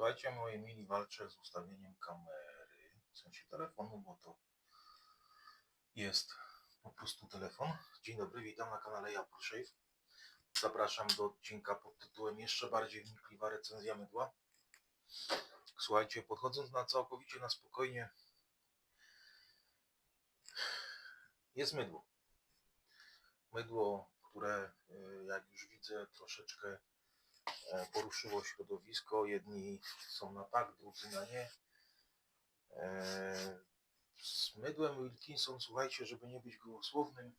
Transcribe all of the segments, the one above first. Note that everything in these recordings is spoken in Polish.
Słuchajcie, moi mili, walczę z ustawieniem kamery, w sensie telefonu, bo to jest po prostu telefon. Dzień dobry, witam na kanale Ja Shave. Zapraszam do odcinka pod tytułem Jeszcze bardziej wnikliwa recenzja mydła. Słuchajcie, podchodząc na całkowicie na spokojnie, jest mydło. Mydło, które y, jak już widzę troszeczkę poruszyło środowisko. Jedni są na tak, drudzy na nie. E, Z mydłem Wilkinson, słuchajcie, żeby nie być gołosłownym,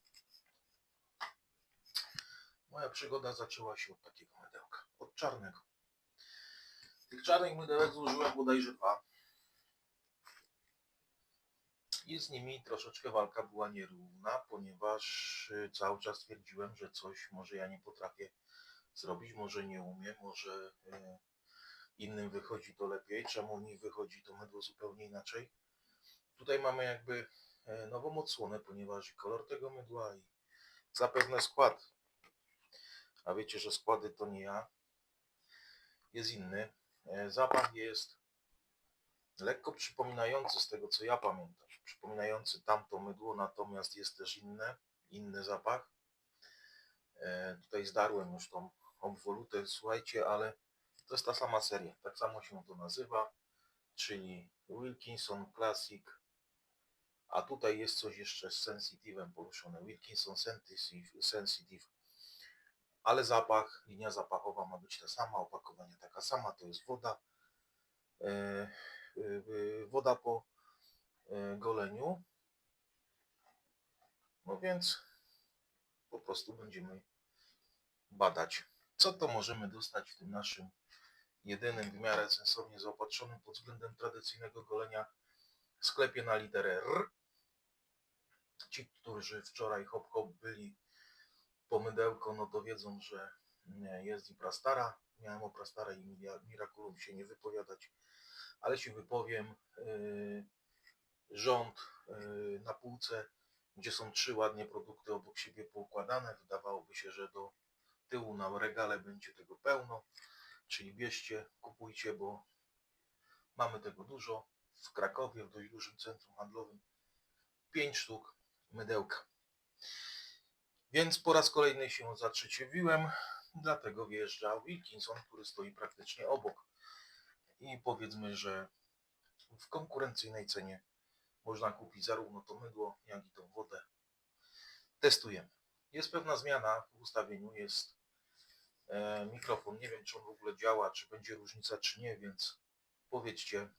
moja przygoda zaczęła się od takiego mydełka, od czarnego. Tych czarnych mydełek złożyłem bodajże dwa. I z nimi troszeczkę walka była nierówna, ponieważ y, cały czas twierdziłem, że coś może ja nie potrafię zrobić, może nie umiem, może y, innym wychodzi to lepiej, czemu mi wychodzi to mydło zupełnie inaczej. Tutaj mamy jakby e, nową odsłonę, ponieważ kolor tego mydła i zapewne skład, a wiecie, że składy to nie ja, jest inny. E, Zapach jest lekko przypominający z tego co ja pamiętam, przypominający tamto mydło, natomiast jest też inne, inny zapach. E, Tutaj zdarłem już tą obwolutę, słuchajcie, ale to jest ta sama seria, tak samo się to nazywa, czyli Wilkinson Classic, a tutaj jest coś jeszcze z Sensitive'em poruszone, Wilkinson Sensitive, ale zapach, linia zapachowa ma być ta sama, opakowanie taka sama, to jest woda, e, e, woda po goleniu, no więc po prostu będziemy badać, co to możemy dostać w tym naszym jedynym w miarę sensownie zaopatrzonym pod względem tradycyjnego golenia sklepie na literę R. Ci, którzy wczoraj hop hop byli po mydełko, no to wiedzą, że jest i prastara. Miałem o prastara i Mira- Miraculum się nie wypowiadać, ale się wypowiem. Yy, rząd yy, na półce, gdzie są trzy ładnie produkty obok siebie poukładane. Wydawałoby się, że do tyłu na regale będzie tego pełno. Czyli bierzcie, kupujcie, bo mamy tego dużo. W Krakowie, w dość dużym centrum handlowym, 5 sztuk mydełka. Więc po raz kolejny się zatrzeciewiłem, dlatego wjeżdża Wilkinson, który stoi praktycznie obok. I powiedzmy, że w konkurencyjnej cenie można kupić zarówno to mydło, jak i tą wodę. Testujemy. Jest pewna zmiana w ustawieniu, jest mikrofon. Nie wiem, czy on w ogóle działa, czy będzie różnica, czy nie, więc powiedzcie,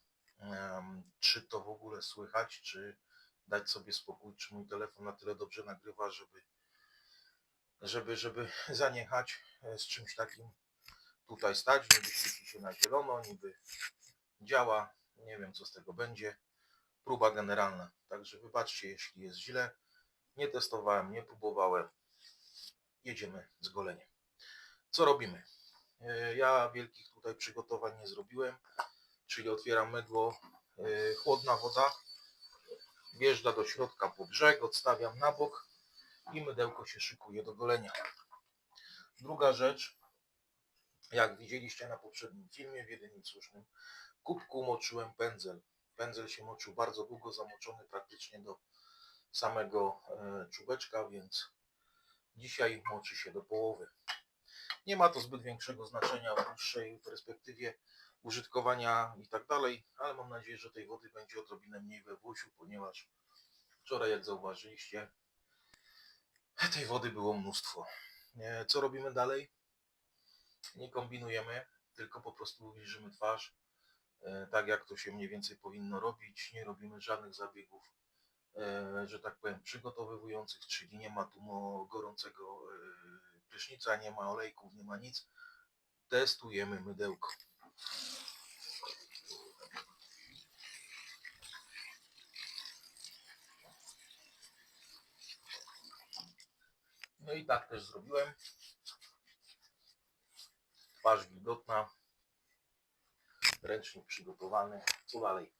czy to w ogóle słychać, czy dać sobie spokój, czy mój telefon na tyle dobrze nagrywa, żeby, żeby, żeby zaniechać e, z czymś takim tutaj stać. Niby świeci się na zielono, niby działa. Nie wiem, co z tego będzie. Próba generalna. Także wybaczcie, jeśli jest źle. Nie testowałem, nie próbowałem. Jedziemy z goleniem. Co robimy? E, Ja wielkich tutaj przygotowań nie zrobiłem, czyli otwieram mydło, e, chłodna woda, wjeżdża do środka po brzeg, odstawiam na bok i mydełko się szykuje do golenia. Druga rzecz, jak widzieliście na poprzednim filmie, w jedynym słusznym kubku moczyłem pędzel. Pędzel się moczył bardzo długo, zamoczony praktycznie do samego e, czubeczka, więc dzisiaj moczy się do połowy. Nie ma to zbyt większego znaczenia w dłuższej perspektywie użytkowania i tak dalej, ale mam nadzieję, że tej wody będzie odrobinę mniej we Włosiu, ponieważ wczoraj, jak zauważyliście, tej wody było mnóstwo. E, Co robimy dalej? Nie kombinujemy, tylko po prostu wilżymy twarz, e, tak jak to się mniej więcej powinno robić. Nie robimy żadnych zabiegów, e, że tak powiem, przygotowywujących, czyli nie ma tu gorącego prysznica, nie ma olejków, nie ma nic. Testujemy mydełko. No i tak też zrobiłem. Twarz wilgotna. Ręcznik przygotowany. Co dalej?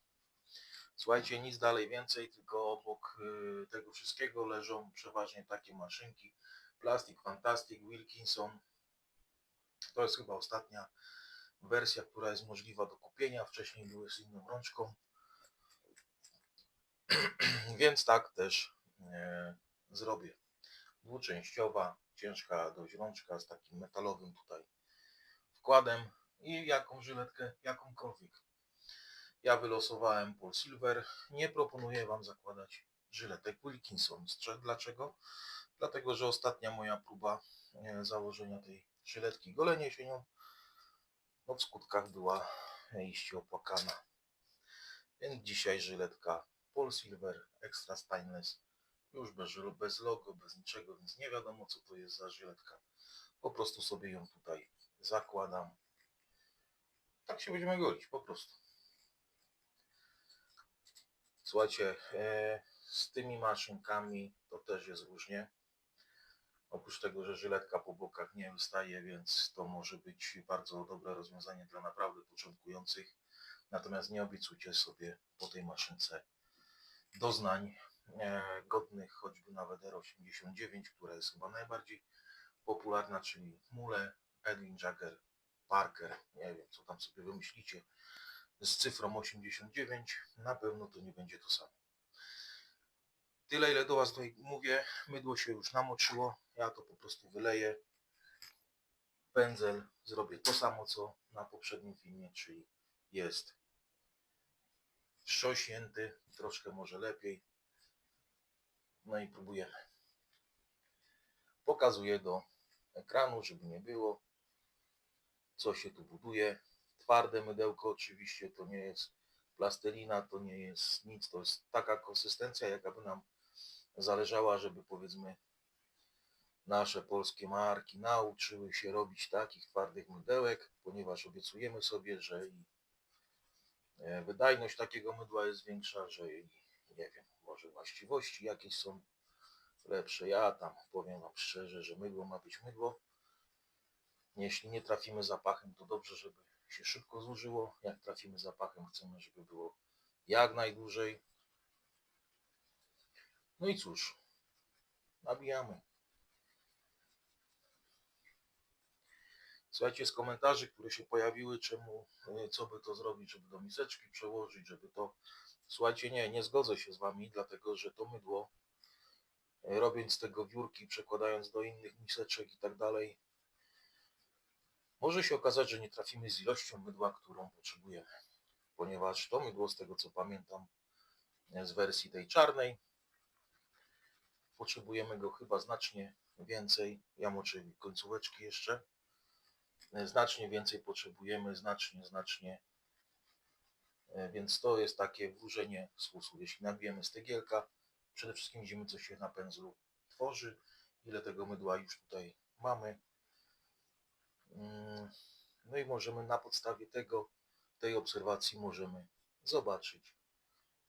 Słuchajcie, nic dalej więcej, tylko obok y, tego wszystkiego leżą przeważnie takie maszynki. Plastic Fantastic, Wilkinson. To jest chyba ostatnia wersja, która jest możliwa do kupienia. Wcześniej były z inną rączką. Więc tak też e, zrobię. Dwuczęściowa, ciężka dość rączka z takim metalowym tutaj wkładem i jaką żyletkę, jakąkolwiek. Ja wylosowałem Paul Silver. Nie proponuję Wam zakładać żyletek Wilkinson. Dlaczego? Dlatego, że ostatnia moja próba e, założenia tej żyletki golenie się nią no w skutkach była iście opłakana. Więc dzisiaj żyletka Paul Silver Extra Stainless. Już bez, bez logo, bez niczego, więc nie wiadomo co to jest za żyletka. Po prostu sobie ją tutaj zakładam. Tak się będziemy golić, po prostu. Słuchajcie, e, z tymi maszynkami to też jest różnie. Oprócz tego, że żyletka po bokach nie wystaje, więc to może być bardzo dobre rozwiązanie dla naprawdę początkujących. Natomiast nie obiecujcie sobie po tej maszynce doznań e, godnych choćby nawet R89, która jest chyba najbardziej popularna, czyli Mule, Edwin Jagger, Parker, nie wiem co tam sobie wymyślicie, z cyfrą 89, na pewno to nie będzie to samo. Tyle ile do Was mówię, mydło się już namoczyło, ja to po prostu wyleję. Pędzel zrobię to samo co na poprzednim filmie, czyli jest wstrząśnięty, troszkę może lepiej. No i próbujemy. Pokazuję do ekranu, żeby nie było, co się tu buduje. Twarde mydełko oczywiście to nie jest plastelina, to nie jest nic, to jest taka konsystencja, jaka by nam zależała, żeby powiedzmy nasze polskie marki nauczyły się robić takich twardych mydełek, ponieważ obiecujemy sobie, że i e, wydajność takiego mydła jest większa, że i nie wiem, może właściwości jakieś są lepsze. Ja tam powiem Wam szczerze, że mydło ma być mydło. Jeśli nie trafimy zapachem, to dobrze, żeby się szybko zużyło. Jak trafimy zapachem, chcemy, żeby było jak najdłużej. No i cóż, nabijamy. Słuchajcie, z komentarzy, które się pojawiły, czemu, y, co by to zrobić, żeby do miseczki przełożyć, żeby to... Słuchajcie, nie, nie zgodzę się z Wami, dlatego że to mydło, y, robiąc tego wiórki, przekładając do innych miseczek i tak dalej, może się okazać, że nie trafimy z ilością mydła, którą potrzebujemy. Ponieważ to mydło, z tego co pamiętam, y, z wersji tej czarnej, potrzebujemy go chyba znacznie więcej. Ja moczę końcóweczki jeszcze. E, Znacznie więcej potrzebujemy, znacznie, znacznie. E, Więc to jest takie wróżenie z fusów. Jeśli nabijemy stegielka, przede wszystkim widzimy, co się na pędzlu tworzy, ile tego mydła już tutaj mamy. Mm, No i możemy na podstawie tego, tej obserwacji możemy zobaczyć,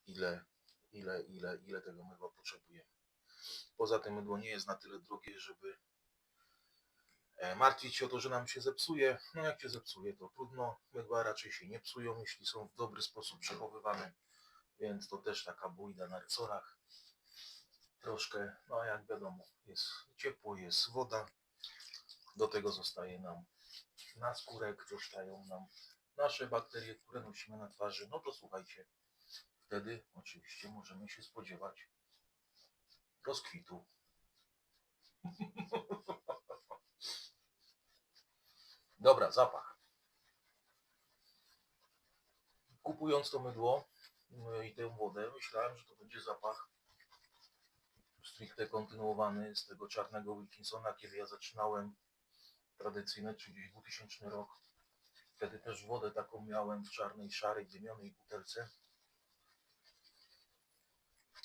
ile, ile, ile, ile tego mydła potrzebujemy. Poza tym mydło nie jest na tyle drogie, żeby e, martwić się o to, że nam się zepsuje. No jak się zepsuje, to trudno. Mydła raczej się nie psują, jeśli są w dobry sposób przechowywane. Więc to też taka bójda na resorach. Troszkę, no jak wiadomo, jest ciepło, jest woda. Do tego zostaje nam na skórek, zostają nam nasze bakterie, które nosimy na twarzy. No to słuchajcie, wtedy oczywiście możemy się spodziewać rozkwitu. Dobra, zapach. Kupując to mydło yy, i tę wodę, myślałem, że to będzie zapach stricte kontynuowany z tego czarnego Wilkinsona, kiedy ja zaczynałem tradycyjne, czyli gdzieś 2000 rok. Wtedy też wodę taką miałem w czarnej, szarej, dymionej butelce.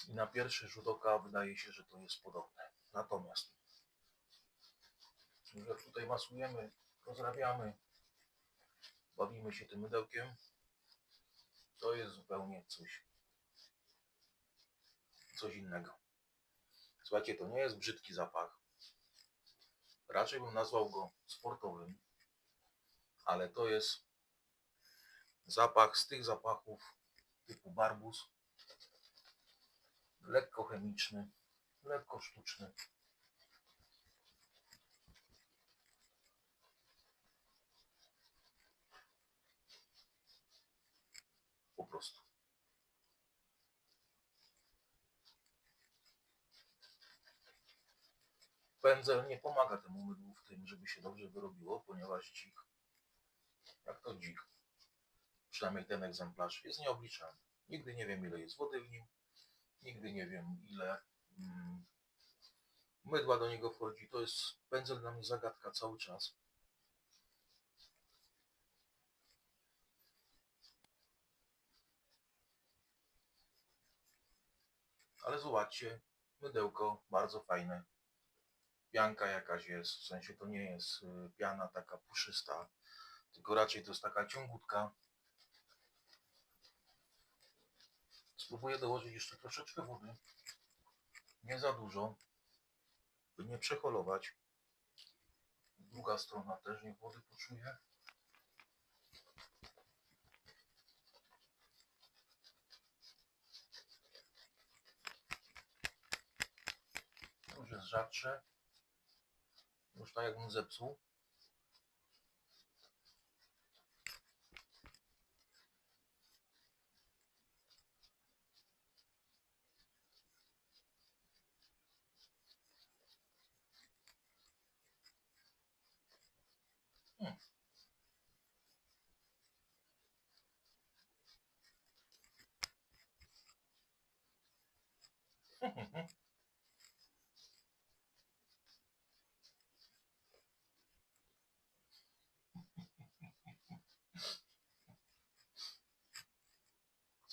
I na pierwszy rzut oka wydaje się, że to jest podobne. Natomiast, jak tutaj masujemy, rozrabiamy, bawimy się tym mydełkiem, to jest zupełnie coś, coś innego. Słuchajcie, to nie jest brzydki zapach. Raczej bym nazwał go sportowym, ale to jest zapach z tych zapachów typu barbus, lekko chemiczny, lekko sztuczny. Po prostu. Pędzel nie pomaga temu mydłu w tym, żeby się dobrze wyrobiło, ponieważ dzik, jak to dzik, przynajmniej ten egzemplarz, jest nieobliczalny. Nigdy nie wiem, ile jest wody w nim, nigdy nie wiem, ile mm, mydła do niego wchodzi. To jest pędzel dla mnie zagadka cały czas. Ale zobaczcie, mydełko bardzo fajne. Pianka jakaś jest, w sensie to nie jest y, piana taka puszysta, tylko raczej to jest taka ciągutka. Spróbuję dołożyć jeszcze troszeczkę wody. Nie za dużo, by nie przeholować. Druga strona też niech wody poczuje. Już jest rzadsze. Już tak jakbym zepsuł.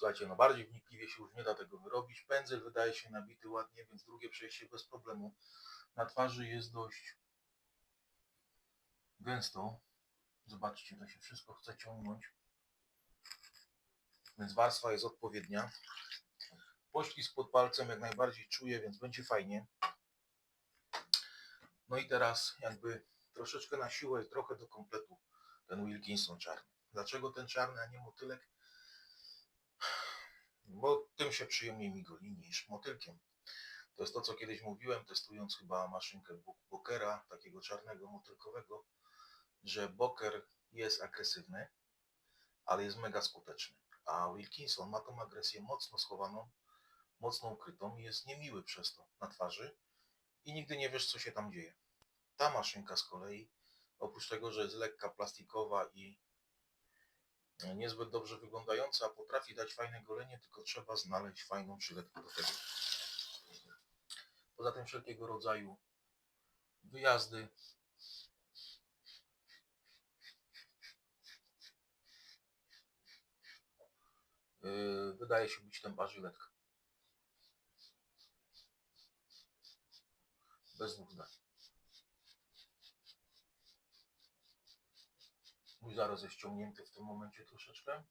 Słuchajcie, no bardziej wnikliwie się już nie da tego wyrobić. Pędzel wydaje się nabity ładnie, więc drugie przejście bez problemu. Na twarzy jest dość gęsto. Zobaczcie, to się wszystko chce ciągnąć. Więc warstwa jest odpowiednia. Poślizg pod palcem jak najbardziej czuję, więc będzie fajnie. No i teraz jakby troszeczkę na siłę i trochę do kompletu ten Wilkinson czarny. Dlaczego ten czarny, a nie motylek? Bo tym się przyjemniej mi goli niż motylkiem. To jest to, co kiedyś mówiłem, testując chyba maszynkę Bo- Bokera, takiego czarnego motylkowego, że Boker jest agresywny, ale jest mega skuteczny. A Wilkinson ma tą agresję mocno schowaną, mocno ukrytą i jest niemiły przez to na twarzy i nigdy nie wiesz, co się tam dzieje. Ta maszynka z kolei, oprócz tego, że jest lekka, plastikowa i niezbyt dobrze wyglądająca, potrafi dać fajne golenie, tylko trzeba znaleźć fajną przylepkę do tego. Poza tym wszelkiego rodzaju wyjazdy, yy, wydaje się być tempa żyletka. Bez dwóch zdań. Zaraz jest ściągnięty w tym momencie troszeczkę.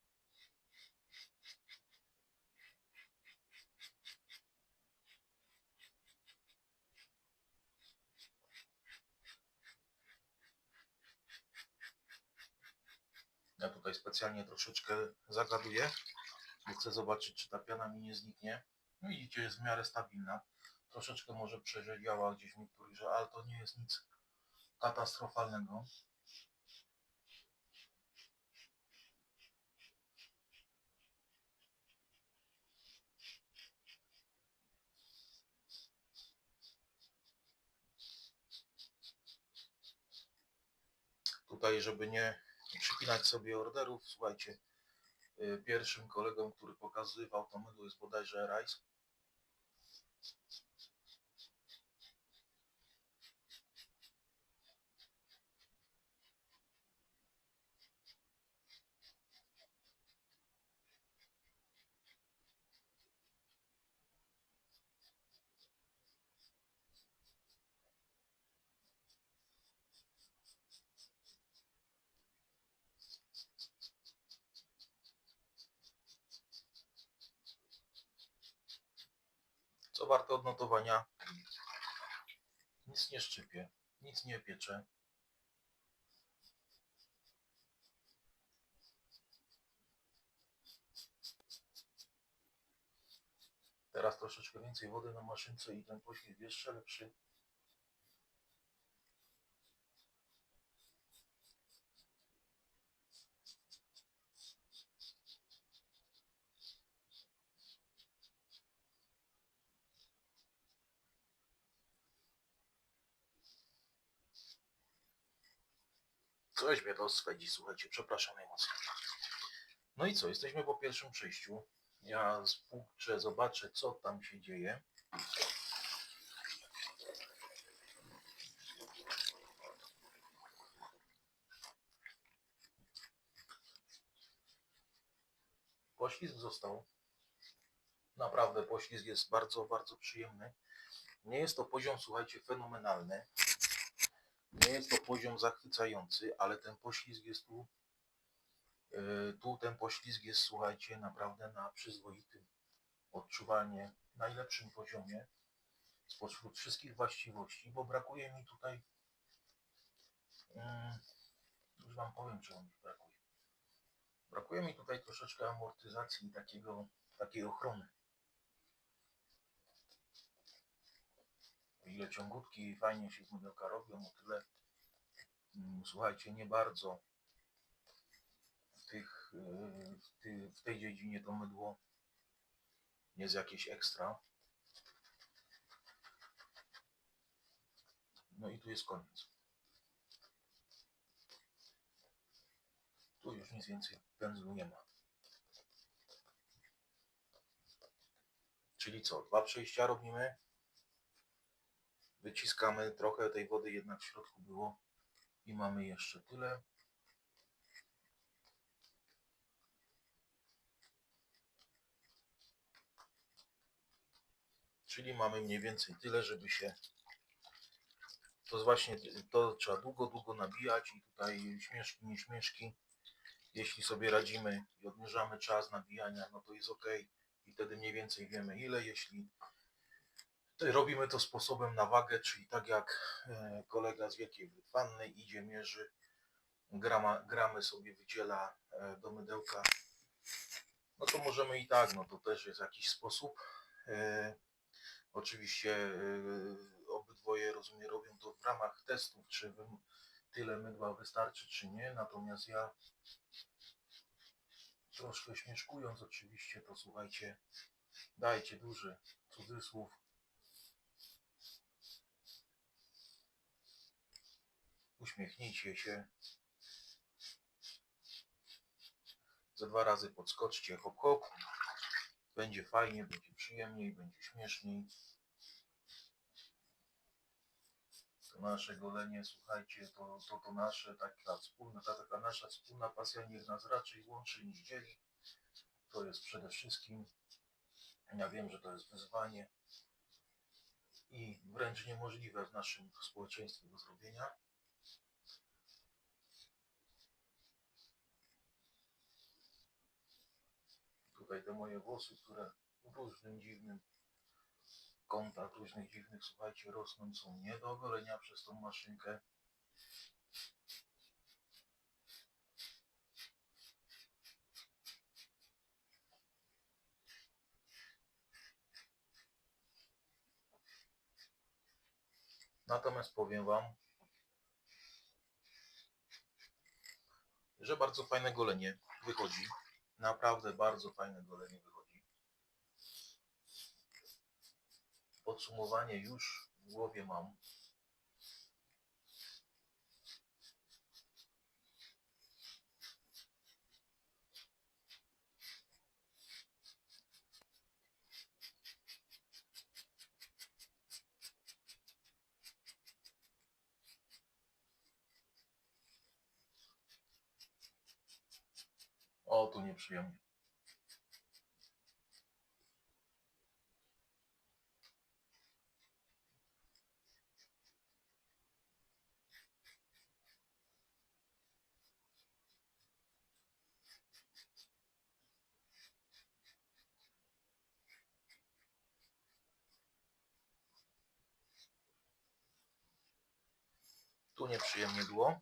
Ja tutaj specjalnie troszeczkę zagaduję, bo chcę zobaczyć, czy ta piana mi nie zniknie. No widzicie, jest w miarę stabilna. Troszeczkę może przerzewiała gdzieś w niektórych, że ale to nie jest nic katastrofalnego. Tutaj, żeby nie przypinać sobie orderów, słuchajcie, y, pierwszym kolegą, który pokazywał to mydło jest bodajże Rice. Co warte odnotowania, nic nie szczypie, nic nie piecze. Teraz troszeczkę więcej wody na maszynce i ten poślizg jeszcze lepszy. Coś mnie to swedzi, słuchajcie, przepraszam najmocniej. No i co, jesteśmy po pierwszym przejściu. Ja spłuczę, zobaczę co tam się dzieje. Poślizg został. Naprawdę poślizg jest bardzo, bardzo przyjemny. Nie jest to poziom, słuchajcie, fenomenalny. Nie jest to poziom zachwycający, ale ten poślizg jest tu. yy, Tu ten poślizg jest, słuchajcie, naprawdę na przyzwoitym, odczuwalnie najlepszym poziomie spośród wszystkich właściwości, bo brakuje mi tutaj. mm, Już Wam powiem, czego mi brakuje. Brakuje mi tutaj troszeczkę amortyzacji i takiego, takiej ochrony. Ile ciągutki fajnie się z mydełka robią, o tyle mm, słuchajcie, nie bardzo w, tych, yy, w, ty, w tej dziedzinie to mydło jest jakieś ekstra. No i tu jest koniec. Tu już nic więcej pędzlu nie ma. Czyli co? Dwa przejścia robimy. Wyciskamy trochę tej wody jednak w środku było i mamy jeszcze tyle. Czyli mamy mniej więcej tyle, żeby się to właśnie to trzeba długo, długo nabijać i tutaj śmieszki, nie śmieszki. Jeśli sobie radzimy i obniżamy czas nabijania, no to jest ok i wtedy mniej więcej wiemy ile. Jeśli robimy to sposobem na wagę, czyli tak jak e, kolega z Wielkiej Brytwanny idzie, mierzy, grama, gramy sobie wydziela e, do mydełka. No to możemy i tak, no to też jest jakiś sposób. E, Oczywiście obydwoje rozumiem robią to w ramach testów, czy tyle mydła wystarczy, czy nie. Natomiast ja troszkę śmieszkując oczywiście, to słuchajcie, dajcie duży cudzysłów. Uśmiechnijcie się. Ze dwa razy podskoczcie, hop hop. Będzie fajnie, będzie przyjemniej, będzie śmieszniej. To nasze golenie, słuchajcie, to, to, to nasze, taka wspólna, ta taka nasza wspólna pasja niech nas raczej łączy niż dzieli. To jest przede wszystkim, ja wiem, że to jest wyzwanie i wręcz niemożliwe w naszym społeczeństwie do zrobienia. Tutaj te moje włosy, które w różnym dziwnym kątach, różnych dziwnych, słuchajcie, rosną, są nie do ogolenia przez tą maszynkę. Natomiast powiem Wam, że bardzo fajne golenie wychodzi. Naprawdę bardzo fajne golenie wychodzi. Podsumowanie już w głowie mam. O, tu nieprzyjemnie. Tu nieprzyjemnie było.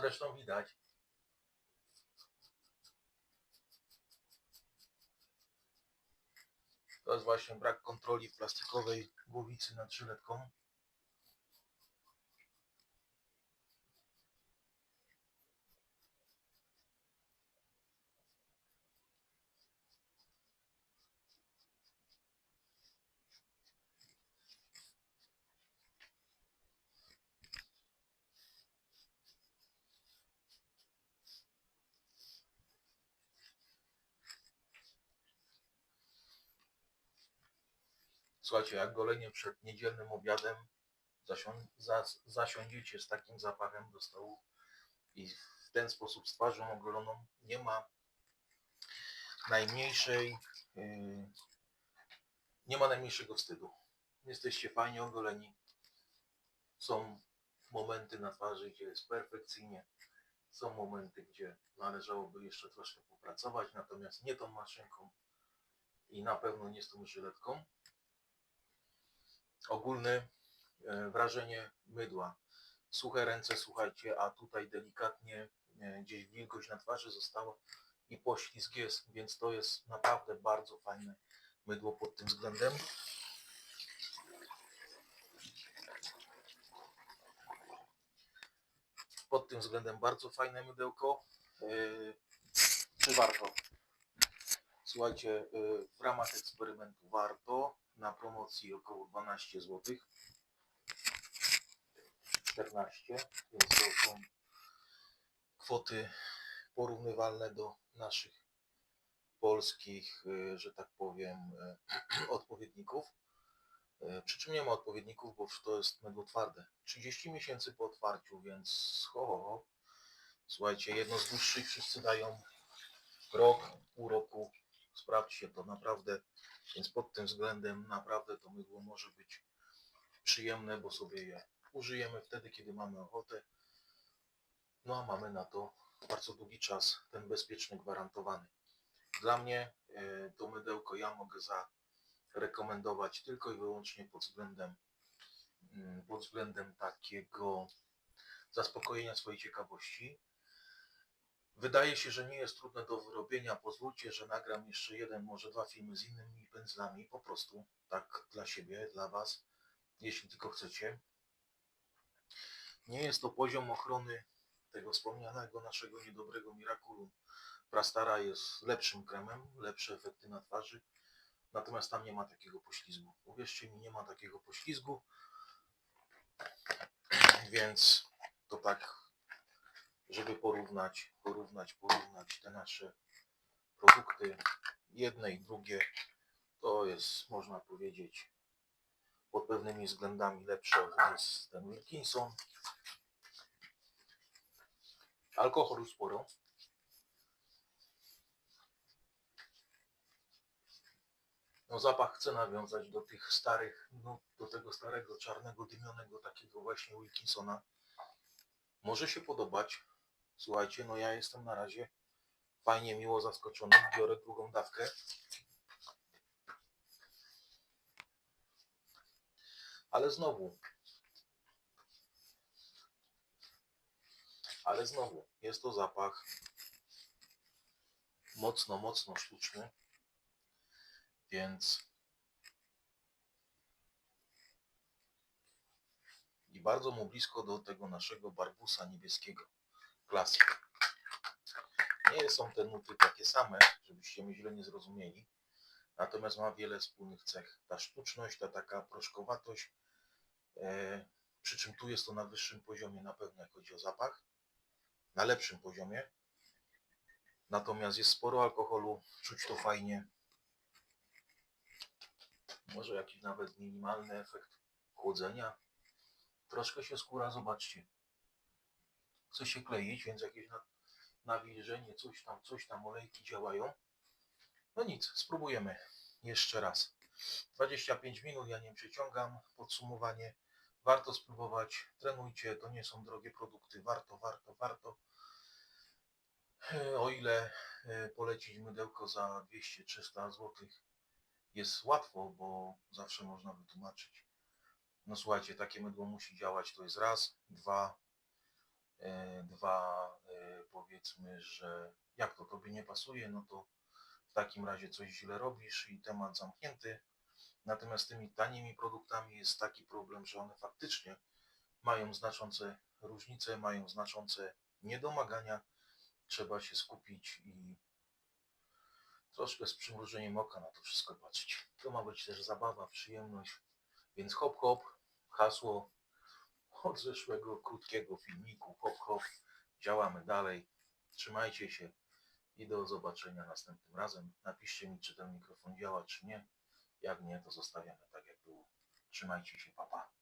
Zresztą widać. To jest właśnie brak kontroli plastikowej głowicy nad żyletką. Słuchajcie, jak golenie przed niedzielnym obiadem zasią- zas- zasiądziecie z takim zapachem do stołu i w ten sposób z twarzą ogoloną nie ma najmniejszej yy, nie ma najmniejszego wstydu. Jesteście fajnie ogoleni. Są momenty na twarzy, gdzie jest perfekcyjnie. Są momenty, gdzie należałoby jeszcze troszkę popracować, natomiast nie tą maszynką i na pewno nie z tą żyletką. Ogólne e, wrażenie mydła. Suche ręce, słuchajcie, a tutaj delikatnie e, gdzieś wilgoć na twarzy została i poślizg jest, więc to jest naprawdę bardzo fajne mydło pod tym względem. Pod tym względem bardzo fajne mydełko. Yy, Czy warto? Słuchajcie, w ramach eksperymentu warto. Na promocji około 12 zł. 14, więc to są kwoty porównywalne do naszych polskich, y, że tak powiem, y, odpowiedników. Y, Przy czym nie ma odpowiedników, bo to jest mydło twarde. 30 miesięcy po otwarciu, więc ho, ho, ho. Słuchajcie, jedno z dłuższych wszyscy dają rok, pół roku. Sprawdźcie to naprawdę. Więc pod tym względem naprawdę to mydło może być przyjemne, bo sobie je użyjemy wtedy, kiedy mamy ochotę. No a mamy na to bardzo długi czas, ten bezpieczny, gwarantowany. Dla mnie e, to mydełko ja mogę zarekomendować tylko i wyłącznie pod względem, mm, pod względem takiego zaspokojenia swojej ciekawości. Wydaje się, że nie jest trudne do wyrobienia. Pozwólcie, że nagram jeszcze jeden, może dwa filmy z innymi pędzlami, po prostu tak dla siebie, dla Was, jeśli tylko chcecie. Nie jest to poziom ochrony tego wspomnianego naszego niedobrego Miraculum. Prastara jest lepszym kremem, lepsze efekty na twarzy, natomiast tam nie ma takiego poślizgu. Uwierzcie mi, nie ma takiego poślizgu, więc to tak, żeby porównać, porównać, porównać te nasze produkty, jedne i drugie, to jest, można powiedzieć, pod pewnymi względami lepsze jest ten Wilkinson. Alkoholu sporo. No zapach chcę nawiązać do tych starych, no do tego starego, czarnego, dymionego, takiego właśnie Wilkinsona. Może się podobać. Słuchajcie, no ja jestem na razie fajnie, miło zaskoczony. Biorę drugą dawkę. Ale znowu, ale znowu, jest to zapach mocno, mocno sztuczny, więc i bardzo mu blisko do tego naszego barbusa niebieskiego Classic. Nie są te nuty takie same, żebyście mnie źle nie zrozumieli, natomiast ma wiele wspólnych cech. Ta sztuczność, ta taka proszkowatość, e, przy czym tu jest to na wyższym poziomie na pewno, jak chodzi o zapach, na lepszym poziomie. Natomiast jest sporo alkoholu, czuć to fajnie. Może jakiś nawet minimalny efekt chłodzenia. Troszkę się skóra, zobaczcie. Chce się kleić, więc jakieś na- nawilżenie, coś tam, coś tam, olejki działają. No nic, spróbujemy jeszcze raz. 25 minut, ja nie przeciągam. Podsumowanie. Warto spróbować, trenujcie, to nie są drogie produkty, warto, warto, warto. E, O ile e, polecić mydełko za 200-300 zł jest łatwo, bo zawsze można wytłumaczyć. No słuchajcie, takie mydło musi działać, to jest raz, dwa, dwa e, powiedzmy, że jak to tobie nie pasuje, no to w takim razie coś źle robisz i temat zamknięty. Natomiast z tymi tanimi produktami jest taki problem, że one faktycznie mają znaczące różnice, mają znaczące niedomagania. Trzeba się skupić i troszkę z przymrużeniem oka na to wszystko patrzeć. To ma być też zabawa, przyjemność. Więc hop hop, hasło od zeszłego krótkiego filmiku, hop, działamy dalej. Trzymajcie się i do zobaczenia następnym razem. Napiszcie mi, czy ten mikrofon działa, czy nie. Jak nie, to zostawiamy tak jak było. Trzymajcie się, papa.